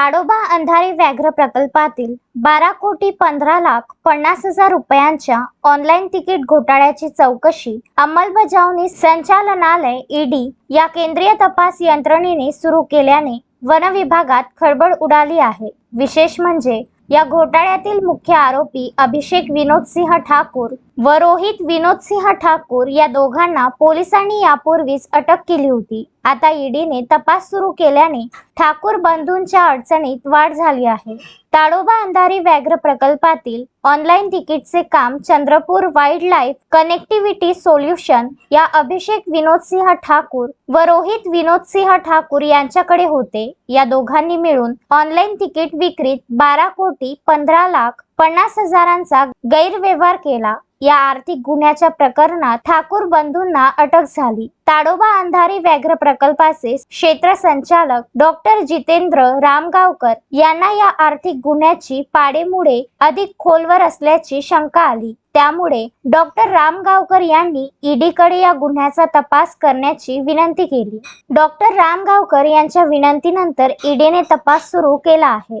ताडोबा अंधारी व्याघ्र प्रकल्पातील बारा कोटी पंधरा लाख पन्नास हजार रुपयांच्या ऑनलाईन तिकीट घोटाळ्याची चौकशी अंमलबजावणी संचालनालय ईडी या केंद्रीय तपास यंत्रणेने सुरू केल्याने वन विभागात खळबळ उडाली आहे. विशेष म्हणजे या घोटाळ्यातील मुख्य आरोपी अभिषेक विनोदसिंह ठाकूर व रोहित विनोदसिंह ठाकूर या दोघांना पोलिसांनी यापूर्वीच अटक केली होती. आता ईडीने तपास सुरू केल्याने ठाकूर बंधूंच्या अडचणीत वाढ झाली आहे. ताडोबा अंधारी व्याघ्र प्रकल्पातील ऑनलाईन तिकीटचे काम Chandrapur wild life connectivity solution या अभिषेक विनोदसिंह ठाकूर व रोहित विनोदसिंह ठाकूर यांच्याकडे होते. या दोघांनी मिळून ऑनलाईन तिकीट विक्रीत बारा कोटी पंधरा लाख पन्नास हजारांचा गैरव्यवहार केला. या आर्थिक गुन्ह्याच्या प्रकरणात ठाकूर बंधूंना अटक झाली. ताडोबा अंधारी व्याघ्र प्रकल्पाचे क्षेत्र संचालक डॉक्टर जितेंद्र रामगावकर यांना या आर्थिक गुन्ह्याची पाडेमुळे अधिक खोलवर असल्याची शंका आली. त्यामुळे डॉक्टर रामगावकर यांनी ईडीकडे या गुन्ह्याचा तपास करण्याची विनंती केली. डॉक्टर रामगावकर यांच्या विनंतीनंतर ईडीने तपास सुरू केला आहे.